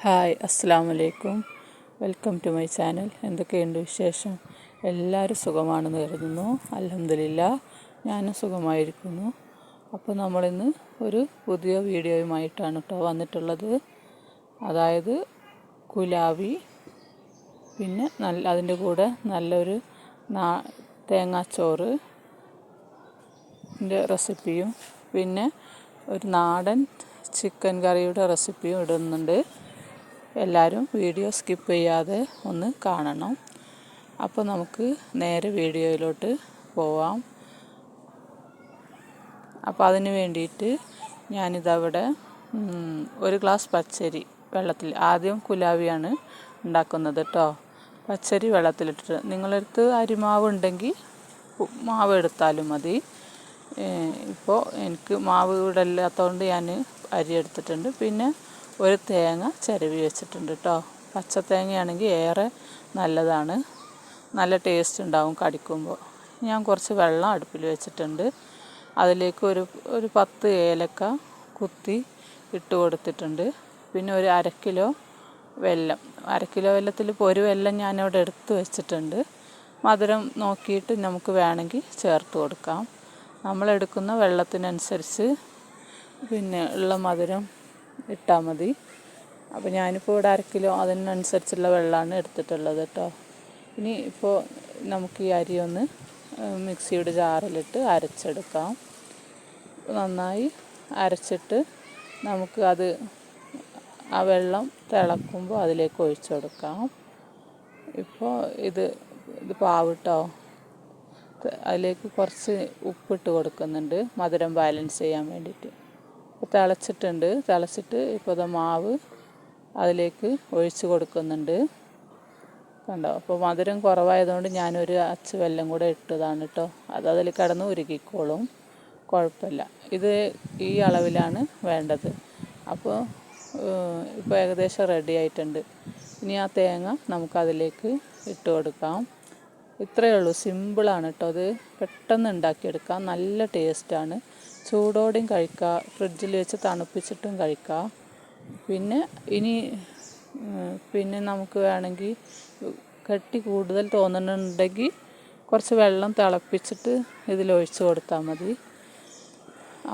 Hi അസ്സാം വലൈക്കും welcome to my channel. എന്തൊക്കെയുണ്ട് വിശേഷം? എല്ലാവരും സുഖമാണെന്ന് കരുതുന്നു. അലഹമില്ല ഞാനും സുഖമായിരിക്കുന്നു. അപ്പോൾ നമ്മളിന്ന് ഒരു പുതിയ വീഡിയോയുമായിട്ടാണ് കേട്ടോ വന്നിട്ടുള്ളത്. അതായത് കുലാവി പിന്നെ നല്ല അതിന്റെ കൂടെ നല്ലൊരു നാ തേങ്ങാച്ചോറ് റെസിപ്പിയും പിന്നെ ഒരു നാടൻ ചിക്കൻ കറിയുടെ റെസിപ്പിയും ഇടുന്നുണ്ട്. എല്ലാവരും വീഡിയോ സ്കിപ്പ് ചെയ്യാതെ ഒന്ന് കാണണം. അപ്പോൾ നമുക്ക് നേരെ വീഡിയോയിലോട്ട് പോവാം. അപ്പോൾ അതിന് വേണ്ടിയിട്ട് ഞാനിതവിടെ ഒരു ഗ്ലാസ് പച്ചരി വെള്ളത്തിൽ ആദ്യം കുലാവിയാണ് ഉണ്ടാക്കുന്നത് കേട്ടോ പച്ചരി വെള്ളത്തിലിട്ടിട്ട് നിങ്ങളടുത്ത് അരിമാവ് ഉണ്ടെങ്കിൽ മാവ് എടുത്താലും മതി. ഇപ്പോൾ എനിക്ക് മാവ് ഇവിടെ ഇല്ലാത്തതുകൊണ്ട് ഞാൻ അരി എടുത്തിട്ടുണ്ട്. പിന്നെ ഒരു തേങ്ങ ചിരവി വെച്ചിട്ടുണ്ട് കേട്ടോ പച്ച തേങ്ങയാണെങ്കിൽ ഏറെ നല്ലതാണ്. നല്ല ടേസ്റ്റ് ഉണ്ടാവും കടിക്കുമ്പോൾ. ഞാൻ കുറച്ച് വെള്ളം അടുപ്പിൽ വെച്ചിട്ടുണ്ട്. അതിലേക്ക് ഒരു ഒരു പത്ത് ഏലക്ക കുത്തി ഇട്ട് കൊടുത്തിട്ടുണ്ട്. പിന്നെ ഒരു അര കിലോ വെല്ലം. അര കിലോ വെല്ലത്തിൽ ഇപ്പോൾ ഒരു വെല്ലം ഞാനവിടെ എടുത്ത് വെച്ചിട്ടുണ്ട്. മധുരം നോക്കിയിട്ട് നമുക്ക് വേണമെങ്കിൽ ചേർത്ത് കൊടുക്കാം. നമ്മളെടുക്കുന്ന വെള്ളത്തിനനുസരിച്ച് പിന്നെ ഉള്ള മധുരം ഇട്ടാൽ മതി. അപ്പോൾ ഞാനിപ്പോൾ ഇവിടെ അര കിലോ അതിനനുസരിച്ചുള്ള വെള്ളമാണ് എടുത്തിട്ടുള്ളത് കേട്ടോ ഇനി ഇപ്പോൾ നമുക്ക് ഈ അരി ഒന്ന് മിക്സിയുടെ ജാറിലിട്ട് അരച്ചെടുക്കാം. നന്നായി അരച്ചിട്ട് നമുക്ക് അത് ആ വെള്ളം തിളക്കുമ്പോൾ അതിലേക്ക് ഒഴിച്ചു കൊടുക്കാം. ഇപ്പോൾ ഇത് ഇത് പാവിട്ടോ? അതിലേക്ക് കുറച്ച് ഉപ്പിട്ട് കൊടുക്കുന്നുണ്ട്. മധുരം ബാലൻസ് ചെയ്യാൻ വേണ്ടിയിട്ട്. തിളച്ചിട്ടുണ്ട്. തിളച്ചിട്ട് ഇപ്പോൾ അത് മാവ് അതിലേക്ക് ഒഴിച്ച് കൊടുക്കുന്നുണ്ട്. കണ്ടോ? അപ്പോൾ മധുരം കുറവായതുകൊണ്ട് ഞാനൊരു അച്ച് വെല്ലം കൂടെ ഇട്ടതാണ് കേട്ടോ അത് അതിൽ കിടന്ന് ഉരുകിക്കോളും കുഴപ്പമില്ല. ഇത് ഈ അളവിലാണ് വേണ്ടത്. അപ്പോൾ ഇപ്പോൾ ഏകദേശം റെഡി ആയിട്ടുണ്ട്. ഇനി ആ തേങ്ങ നമുക്കതിലേക്ക് ഇട്ട് കൊടുക്കാം. ഇത്രയേ ഉള്ളൂ. സിമ്പിളാണ് കേട്ടോ അത് പെട്ടെന്ന് ഉണ്ടാക്കിയെടുക്കാം. നല്ല ടേസ്റ്റാണ് ചൂടോടെയും കഴിക്കാം ഫ്രിഡ്ജിൽ വെച്ച് തണുപ്പിച്ചിട്ടും കഴിക്കാം പിന്നെ ഇനി പിന്നെ നമുക്ക് വേണമെങ്കിൽ കെട്ടി കൂടുതൽ തോന്നുന്നുണ്ടെങ്കിൽ കുറച്ച് വെള്ളം തിളപ്പിച്ചിട്ട് ഇതിലൊഴിച്ച് കൊടുത്താൽ മതി.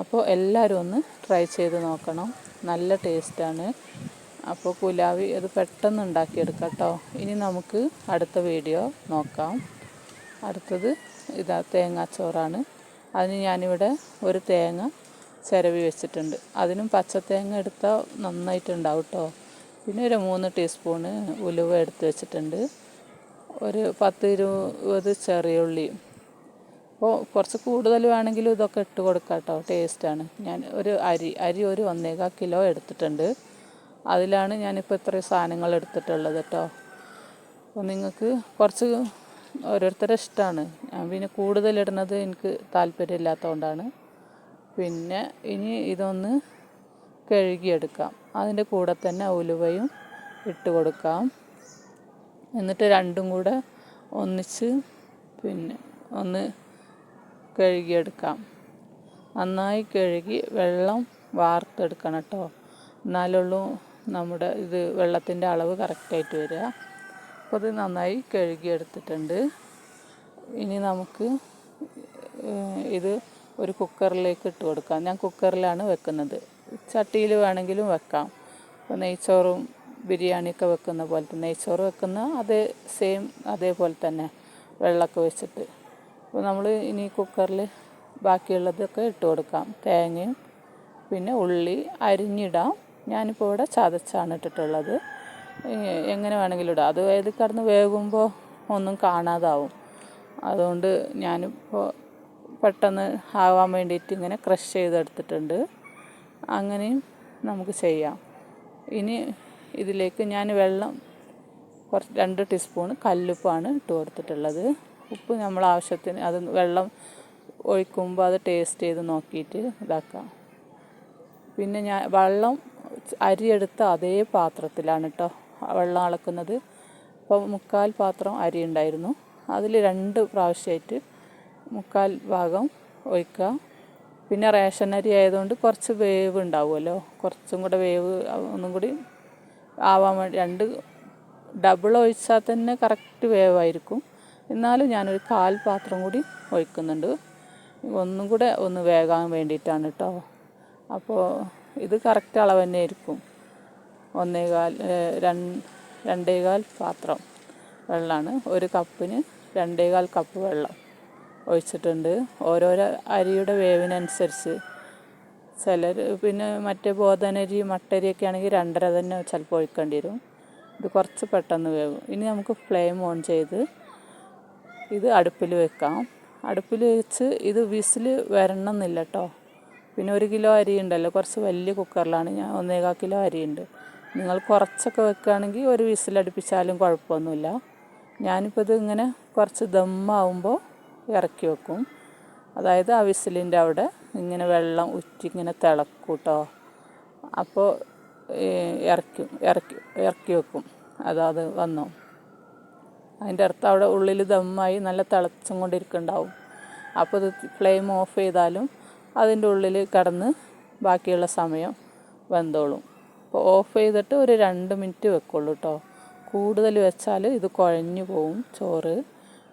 അപ്പോൾ എല്ലാവരും ഒന്ന് ട്രൈ ചെയ്ത് നോക്കണം. നല്ല ടേസ്റ്റാണ്. അപ്പോൾ കുലാവി അത് പെട്ടെന്ന് ഉണ്ടാക്കിയെടുക്കാം കേട്ടോ. ഇനി നമുക്ക് അടുത്ത വീഡിയോ നോക്കാം. അടുത്തത് ഇതാ തേങ്ങാച്ചോറാണ്. അതിന് ഞാനിവിടെ ഒരു തേങ്ങ ചിരവി വെച്ചിട്ടുണ്ട്. അതിനും പച്ച തേങ്ങ എടുത്താൽ നന്നായിട്ടുണ്ടാവും കേട്ടോ പിന്നെ ഒരു മൂന്ന് ടീസ്പൂണ് ഉലുവ എടുത്ത് വെച്ചിട്ടുണ്ട്. ഒരു പത്ത് ഇരുപത് ചെറിയ ഉള്ളിയും അപ്പോൾ കുറച്ച് കൂടുതൽ വേണമെങ്കിലും ഇതൊക്കെ ഇട്ട് കൊടുക്കാം കേട്ടോ ടേസ്റ്റാണ്. ഞാൻ ഒരു അരി അരി ഒരു ഒന്നേകാൽ കിലോ എടുത്തിട്ടുണ്ട്. അതിലാണ് ഞാനിപ്പോൾ ഇത്രയും സാധനങ്ങൾ എടുത്തിട്ടുള്ളത് കേട്ടോ അപ്പോൾ നിങ്ങൾക്ക് കുറച്ച് ഓരോരുത്തരുടെ ഇഷ്ടമാണ്. ഞാൻ പിന്നെ കൂടുതലിടുന്നത് എനിക്ക് താല്പര്യമില്ലാത്തതുകൊണ്ടാണ്. പിന്നെ ഇനി ഇതൊന്ന് കഴുകിയെടുക്കാം. അതിന്റെ കൂടെ തന്നെ ഉലുവയും ഇട്ട് കൊടുക്കാം. എന്നിട്ട് രണ്ടും കൂടെ ഒന്നിച്ച് പിന്നെ ഒന്ന് കഴുകിയെടുക്കാം. നന്നായി കഴുകി വെള്ളം വാർത്തെടുക്കണം കേട്ടോ. എന്നാലുള്ളൂ നമ്മുടെ ഇത് വെള്ളത്തിന്റെ അളവ് കറക്റ്റായിട്ട് വരിക. അപ്പോൾ നന്നായി കഴുകിയെടുത്തിട്ടുണ്ട്. ഇനി നമുക്ക് ഇത് ഒരു കുക്കറിലേക്ക് ഇട്ട് കൊടുക്കാം. ഞാൻ കുക്കറിലാണ് വെക്കുന്നത്. ചട്ടിയിൽ വേണമെങ്കിലും വെക്കാം. ഇപ്പോൾ നെയ്ച്ചോറും ബിരിയാണിയൊക്കെ വെക്കുന്ന പോലെ തന്നെ. നെയ്ച്ചോറ് വെക്കുന്ന അതേ സെയിം അതേപോലെ തന്നെ വെള്ളമൊക്കെ വെച്ചിട്ട്. അപ്പോൾ നമ്മൾ ഇനി കുക്കറിൽ ബാക്കിയുള്ളതൊക്കെ ഇട്ട് കൊടുക്കാം. തേങ്ങയും പിന്നെ ഉള്ളി അരിഞ്ഞിടാം. ഞാനിപ്പോൾ ഇവിടെ ചതച്ചാണ് ഇട്ടിട്ടുള്ളത്. എങ്ങനെ വേണമെങ്കിലും ഇടാം. അത് കിടന്ന് വേകുമ്പോൾ ഒന്നും കാണാതാവും. അതുകൊണ്ട് ഞാനിപ്പോൾ പെട്ടെന്ന് ആവാൻ വേണ്ടിയിട്ട് ഇങ്ങനെ ക്രഷ് ചെയ്തെടുത്തിട്ടുണ്ട്. അങ്ങനെയും നമുക്ക് ചെയ്യാം. ഇനി ഇതിലേക്ക് ഞാൻ വെള്ളം കുറച്ച് രണ്ട് ടീസ്പൂൺ കല്ലുപ്പാണ് ഇട്ട് കൊടുത്തിട്ടുള്ളത്. ഉപ്പ് നമ്മൾ ആവശ്യത്തിന് അത് വെള്ളം ഒഴിക്കുമ്പോൾ അത് ടേസ്റ്റ് ചെയ്ത് നോക്കിയിട്ട് ഇതാക്കാം. പിന്നെ ഞാൻ വെള്ളം അരിയെടുത്ത് അതേ പാത്രത്തിലാണ് കേട്ടോ വെള്ളം അളക്കുന്നത്. അപ്പോൾ മുക്കാൽ പാത്രം അരി ഉണ്ടായിരുന്നു. അതിൽ രണ്ട് പ്രാവശ്യമായിട്ട് മുക്കാൽ ഭാഗം ഒഴിക്കുക. പിന്നെ റേഷൻ അരി ആയതുകൊണ്ട് കുറച്ച് വേവ് ഉണ്ടാവുമല്ലോ. കുറച്ചും കൂടെ വേവ് ഒന്നും കൂടി ആവാൻ വേണ്ടി രണ്ട് ഡബിൾ ഒഴിച്ചാൽ തന്നെ കറക്റ്റ് വേവായിരിക്കും. എന്നാലും ഞാനൊരു കാൽ പാത്രം കൂടി ഒഴിക്കുന്നുണ്ട്. ഒന്നും കൂടെ ഒന്ന് വേകാൻ വേണ്ടിയിട്ടാണ് കേട്ടോ അപ്പോൾ ഇത് കറക്റ്റ് അളവ് തന്നെ ആയിരിക്കും. ഒന്നേകാൽ രണ്ടേകാൽ പാത്രം വെള്ളമാണ് ഒരു കപ്പിന് രണ്ടേകാൽ കപ്പ് വെള്ളം ഒഴിച്ചിട്ടുണ്ട്. ഓരോരോ അരിയുടെ വേവിനനുസരിച്ച്. ചിലർ പിന്നെ മറ്റേ ബോധനരി മട്ടരിയൊക്കെ ആണെങ്കിൽ രണ്ടര തന്നെ ചിലപ്പോൾ ഒഴിക്കേണ്ടി വരും. ഇത് കുറച്ച് പെട്ടെന്ന് വേവും. ഇനി നമുക്ക് ഫ്ലെയിം ഓൺ ചെയ്ത് ഇത് അടുപ്പിൽ വെക്കാം. അടുപ്പിൽ വെച്ച് ഇത് വിസിൽ വരണം എന്നില്ല കേട്ടോ. പിന്നെ ഒരു കിലോ അരി ഉണ്ടല്ലോ. കുറച്ച് വലിയ കുക്കറിലാണ്. ഞാൻ ഒന്നേകാൽ കിലോ അരിയുണ്ട് നിങ്ങൾ കുറച്ചൊക്കെ വെക്കുകയാണെങ്കിൽ ഒരു വിസിലടുപ്പിച്ചാലും കുഴപ്പമൊന്നുമില്ല. ഞാനിപ്പോൾ ഇത് ഇങ്ങനെ കുറച്ച് ദമ്മാവുമ്പോൾ ഇറക്കി വെക്കും. അതായത് ആ വിസിലിന്റെ അവിടെ ഇങ്ങനെ വെള്ളം ഉറ്റി ഇങ്ങനെ തിളക്കൂട്ടോ കേട്ടോ അപ്പോൾ ഇറക്കും ഇറക്കി ഇറക്കി വെക്കും. അതാത് വന്നോ. അതിന്റെ അർത്ഥം അവിടെ ഉള്ളിൽ ദമ്മായി നല്ല തിളച്ചും കൊണ്ടിരിക്കുന്നുണ്ടാവും. അപ്പോൾ ഇത് ഫ്ലെയിം ഓഫ് ചെയ്താലും അതിന്റെ ഉള്ളിൽ കിടന്ന് ബാക്കിയുള്ള സമയം വെന്തോളും. അപ്പോൾ ഓഫ് ചെയ്തിട്ട് ഒരു രണ്ട് മിനിറ്റ് വെക്കുള്ളൂ കേട്ടോ കൂടുതൽ വെച്ചാൽ ഇത് കുഴഞ്ഞു പോവും ചോറ്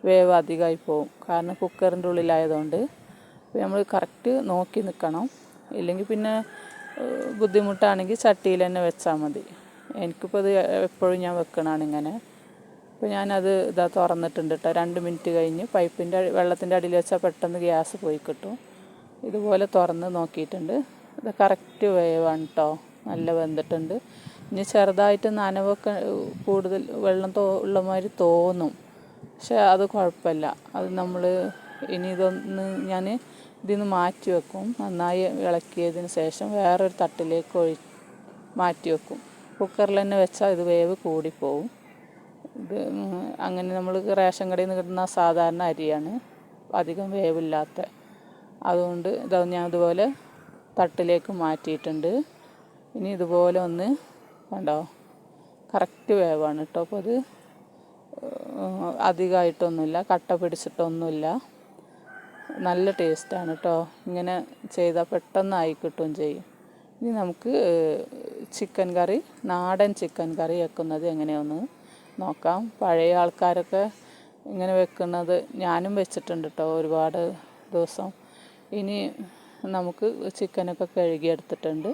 വേവ് അധികമായി പോവും. കാരണം കുക്കറിന്റെ ഉള്ളിലായതുകൊണ്ട് നമ്മൾ കറക്റ്റ് നോക്കി നിൽക്കണം. ഇല്ലെങ്കിൽ പിന്നെ ബുദ്ധിമുട്ടാണെങ്കിൽ ചട്ടിയിൽ തന്നെ വെച്ചാൽ മതി. എനിക്കിപ്പോൾ ഇത് എപ്പോഴും ഞാൻ വെക്കണതാണ് ഇങ്ങനെ. അപ്പോൾ ഞാനത് ഇതാ തുറന്നിട്ടുണ്ട് കേട്ടോ രണ്ട് മിനിറ്റ് കഴിഞ്ഞ് പൈപ്പിന്റെ വെള്ളത്തിന്റെ അടിയിൽ വെച്ചാൽ പെട്ടെന്ന് ഗ്യാസ് പോയി കിട്ടും. ഇതുപോലെ തുറന്ന് നോക്കിയിട്ടുണ്ട്. ഇത് കറക്റ്റ് വേവാണ് കേട്ടോ നല്ല വെന്തിട്ടുണ്ട്. ഇനി ചെറുതായിട്ട് നനവൊക്കെ കൂടുതൽ വെള്ളം തോ ഉള്ള മാതിരി തോന്നും. പക്ഷെ അത് കുഴപ്പമില്ല. അത് നമ്മൾ ഇനി ഇതൊന്ന് ഞാൻ ഇതിൽ നിന്ന് മാറ്റി വെക്കും. നന്നായി ഇളക്കിയതിന് ശേഷം വേറൊരു തട്ടിലേക്ക് ഒഴി മാറ്റി വെക്കും. കുക്കറിൽ തന്നെ വെച്ചാൽ ഇത് വേവ് കൂടിപ്പോവും. ഇത് അങ്ങനെ നമ്മൾ റേഷൻ കടയിൽ നിന്ന് കിട്ടുന്ന സാധാരണ അരിയാണ്. അധികം വേവില്ലാത്ത. അതുകൊണ്ട് ഇതാ ഞാൻ ഇതുപോലെ തട്ടിലേക്ക് മാറ്റിയിട്ടുണ്ട്. ഇനി ഇതുപോലെ ഒന്ന് കണ്ടോ? കറക്റ്റ് വേവാണ് കേട്ടോ. അപ്പോൾ അത് അധികമായിട്ടൊന്നുമില്ല. കട്ട പിടിച്ചിട്ടൊന്നുമില്ല. നല്ല ടേസ്റ്റാണ് കേട്ടോ. ഇങ്ങനെ ചെയ്താൽ പെട്ടെന്നായി കിട്ടുകയും ചെയ്യും. ഇനി നമുക്ക് ചിക്കൻ കറി നാടൻ ചിക്കൻ കറി വെക്കുന്നത് എങ്ങനെയൊന്ന് നോക്കാം. പഴയ ആൾക്കാരൊക്കെ ഇങ്ങനെ വെക്കുന്നത് ഞാനും വെച്ചിട്ടുണ്ട് കേട്ടോ ഒരുപാട് ദിവസം. ഇനി നമുക്ക് ചിക്കനൊക്കെ കഴുകിയെടുത്തിട്ടുണ്ട്.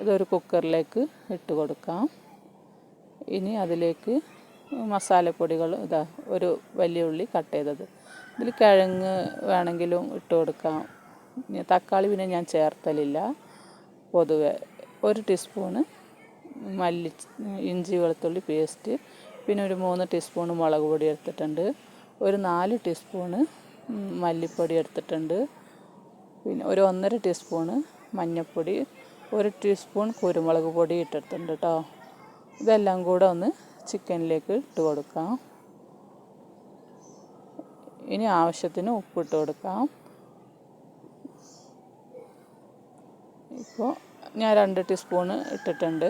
ഇതൊരു കുക്കറിലേക്ക് ഇട്ട് കൊടുക്കാം. ഇനി അതിലേക്ക് മസാലപ്പൊടികൾ ഇതാ ഒരു വലിയ ഉള്ളി കട്ട് ചെയ്തത്. ഇതിൽ കിഴങ്ങ് വേണമെങ്കിലും ഇട്ട് കൊടുക്കാം. തക്കാളി പിന്നെ ഞാൻ ചേർത്തലില്ല. പൊതുവെ ഒരു ടീസ്പൂണ് മല്ലി ഇഞ്ചി വെളുത്തുള്ളി പേസ്റ്റ് പിന്നെ ഒരു മൂന്ന് ടീസ്പൂണ് മുളക് പൊടി എടുത്തിട്ടുണ്ട്. ഒരു നാല് ടീസ്പൂണ് മല്ലിപ്പൊടി എടുത്തിട്ടുണ്ട്. പിന്നെ ഒരു ഒന്നര ടീസ്പൂണ് മഞ്ഞൾപ്പൊടി ഒരു ടീസ്പൂൺ കുരുമുളക് പൊടി ഇട്ടിട്ടുണ്ട് കേട്ടോ ഇതെല്ലാം കൂടെ ഒന്ന് ചിക്കനിലേക്ക് ഇട്ട് കൊടുക്കാം. ഇനി ആവശ്യത്തിന് ഉപ്പിട്ട് കൊടുക്കാം. ഇപ്പോൾ ഞാൻ രണ്ട് ടീസ്പൂണ് ഇട്ടിട്ടുണ്ട്.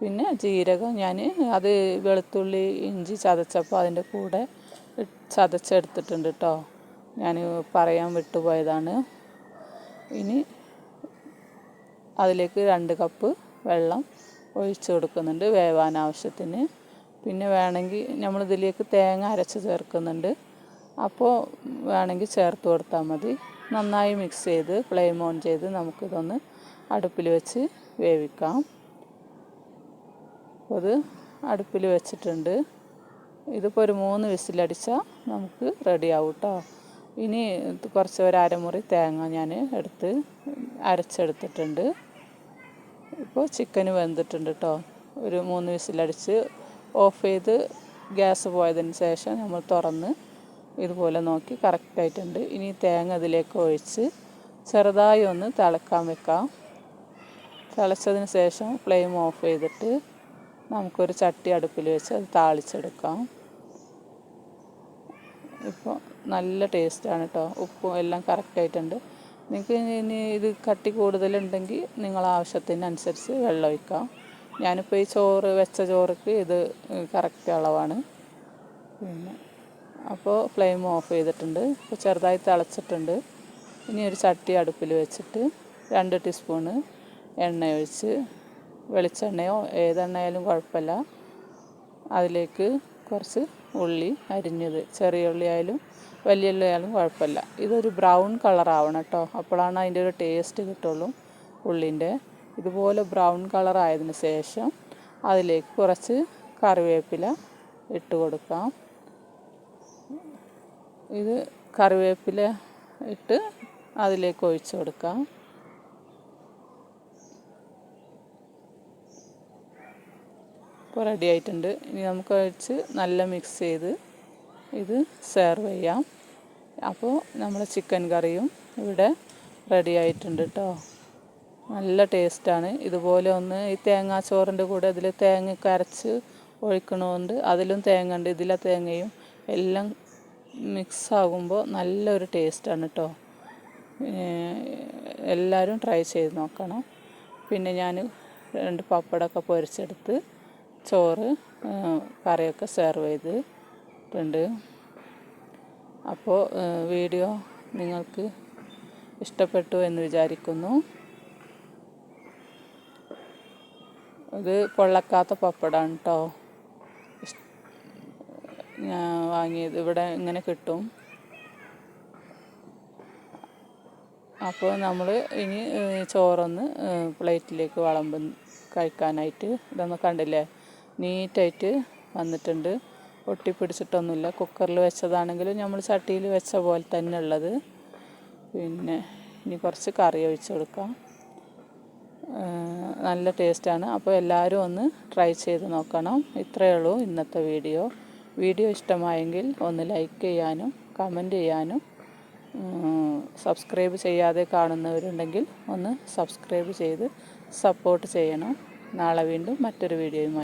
പിന്നെ ജീരകം ഞാൻ അത് വെളുത്തുള്ളി ഇഞ്ചി ചതച്ചപ്പോൾ അതിന്റെ കൂടെ ചതച്ചെടുത്തിട്ടുണ്ട് കേട്ടോ ഞാൻ പറയാൻ വിട്ടുപോയതാണ്. ഇനി അതിലേക്ക് രണ്ട് കപ്പ് വെള്ളം ഒഴിച്ചു കൊടുക്കുന്നുണ്ട് വേവാൻ ആവശ്യത്തിന്. പിന്നെ വേണമെങ്കിൽ നമ്മളിതിലേക്ക് തേങ്ങ അരച്ച് ചേർക്കുന്നുണ്ട്. അപ്പോൾ വേണമെങ്കിൽ ചേർത്ത് കൊടുത്താൽ മതി. നന്നായി മിക്സ് ചെയ്ത് ഫ്ലെയിം ഓൺ ചെയ്ത് നമുക്കിതൊന്ന് അടുപ്പിൽ വെച്ച് വേവിക്കാം. അത് അടുപ്പിൽ വെച്ചിട്ടുണ്ട്. ഇതിപ്പോൾ ഒരു മൂന്ന് വിസിലടിച്ചാൽ നമുക്ക് റെഡിയാവും കേട്ടോ ഇനി കുറച്ച് ഒരു അരമുറി തേങ്ങ ഞാൻ എടുത്ത് അരച്ചെടുത്തിട്ടുണ്ട്. ഇപ്പോൾ ചിക്കൻ വെന്തിട്ടുണ്ട് കേട്ടോ ഒരു മൂന്ന് വിസിലടിച്ച് ഓഫ് ചെയ്ത് ഗ്യാസ് പോയതിന് ശേഷം നമ്മൾ തുറന്ന് ഇതുപോലെ നോക്കി കറക്റ്റായിട്ടുണ്ട് ഇനി തേങ്ങ അതിലേക്ക് ഒഴിച്ച് ചെറുതായി ഒന്ന് തിളക്കാൻ വെക്കാം. തിളച്ചതിന് ശേഷം ഫ്ലെയിം ഓഫ് ചെയ്തിട്ട് നമുക്കൊരു ചട്ടി അടുപ്പിൽ വെച്ച് അത് താളിച്ചെടുക്കാം. ഇപ്പോൾ നല്ല ടേസ്റ്റാണ് കേട്ടോ ഉപ്പും എല്ലാം കറക്റ്റായിട്ടുണ്ട് നിങ്ങൾക്ക് ഇനി ഇത് കട്ടി കൂടുതലുണ്ടെങ്കിൽ നിങ്ങൾ ആവശ്യത്തിനനുസരിച്ച് വെള്ളം ഒഴിക്കാം. ഞാനിപ്പോൾ ഈ ചോറ് വെച്ച ചോറുക്ക് ഇത് കറക്റ്റ് അളവാണ്. പിന്നെ അപ്പോൾ ഫ്ലെയിം ഓഫ് ചെയ്തിട്ടുണ്ട്. ഇപ്പോൾ ചെറുതായി തിളച്ചിട്ടുണ്ട്. ഇനി ഒരു ചട്ടി അടുപ്പിൽ വെച്ചിട്ട് രണ്ട് ടീസ്പൂണ് എണ്ണ ഒഴിച്ച് വെളിച്ചെണ്ണയോ ഏതെണ്ണയായാലും കുഴപ്പമില്ല. അതിലേക്ക് കുറച്ച് ഉള്ളി അരിഞ്ഞത് ചെറിയ ഉള്ളി ആയാലും വലിയ ഉള്ളി ആയാലും കുഴപ്പമില്ല. ഇതൊരു ബ്രൗൺ കളർ ആവണം കേട്ടോ. അപ്പോഴാണ് അതിന്റെ ഒരു ടേസ്റ്റ് കിട്ടുള്ളൂ ഉള്ളിന്റെ. ഇതുപോലെ ബ്രൗൺ കളർ ആയതിന് ശേഷം അതിലേക്ക് കുറച്ച് കറിവേപ്പില ഇട്ട് കൊടുക്കാം. ഇത് കറിവേപ്പില ഇട്ട് അതിലേക്ക് ഒഴിച്ച് കൊടുക്കാം. ഇപ്പോൾ റെഡി ആയിട്ടുണ്ട്. ഇനി നമുക്ക് ഒഴിച്ച് നല്ല മിക്സ് ചെയ്ത് ഇത് സെർവ് ചെയ്യാം. അപ്പോൾ നമ്മൾ ചിക്കൻ കറിയും ഇവിടെ റെഡി ആയിട്ടുണ്ട് കേട്ടോ നല്ല ടേസ്റ്റാണ് ഇതുപോലെ ഒന്ന് ഈ തേങ്ങാ തേങ്ങാച്ചോറിന്റെ കൂടെ അതിൽ തേങ്ങ കരച്ച് ഒഴിക്കണമുണ്ട് അതിലും തേങ്ങ ഉണ്ട് ഇതിലെ തേങ്ങയും. എല്ലാം മിക്സ് ആകുമ്പോൾ നല്ലൊരു ടേസ്റ്റാണ് കേട്ടോ എല്ലാവരും ട്രൈ ചെയ്ത് നോക്കണം. പിന്നെ ഞാൻ രണ്ട് പപ്പടമൊക്കെ പൊരിച്ചെടുത്ത് ചോറ് കറിയൊക്കെ സെർവ് ചെയ്തിട്ടുണ്ട് അപ്പോൾ വീഡിയോ നിങ്ങൾക്ക് ഇഷ്ടപ്പെട്ടു എന്ന് വിചാരിക്കുന്നു. ഇത് പൊള്ളക്കാത്ത പപ്പടമാണ് കേട്ടോ ഞാൻ വാങ്ങിയത് ഇവിടെ ഇങ്ങനെ കിട്ടും. അപ്പോൾ നമ്മൾ ഇനി ചോറൊന്ന് പ്ലേറ്റിലേക്ക് വിളമ്പ് കഴിക്കാനായിട്ട് ഇതൊന്ന് കണ്ടില്ലേ? നീറ്റായിട്ട് വന്നിട്ടുണ്ട്. ഒട്ടിപ്പിടിച്ചിട്ടൊന്നുമില്ല. കുക്കറിൽ വെച്ചതാണെങ്കിലും നമ്മൾ ചട്ടിയിൽ വെച്ച പോലെ തന്നെ ഉള്ളത്. പിന്നെ ഇനി കുറച്ച് കറി ഒഴിച്ച് കൊടുക്കാം. നല്ല ടേസ്റ്റാണ് അപ്പോൾ എല്ലാവരും ഒന്ന് ട്രൈ ചെയ്ത് നോക്കണം. ഇത്രയേ ഉള്ളൂ ഇന്നത്തെ വീഡിയോ വീഡിയോ ഇഷ്ടമായെങ്കിൽ ഒന്ന് ലൈക്ക് ചെയ്യാനും കമന്റ് ചെയ്യാനും സബ്സ്ക്രൈബ് ചെയ്യാതെ കാണുന്നവരുണ്ടെങ്കിൽ ഒന്ന് സബ്സ്ക്രൈബ് ചെയ്ത് സപ്പോർട്ട് ചെയ്യണം. നാളെ വീണ്ടും മറ്റൊരു വീഡിയോയുമായി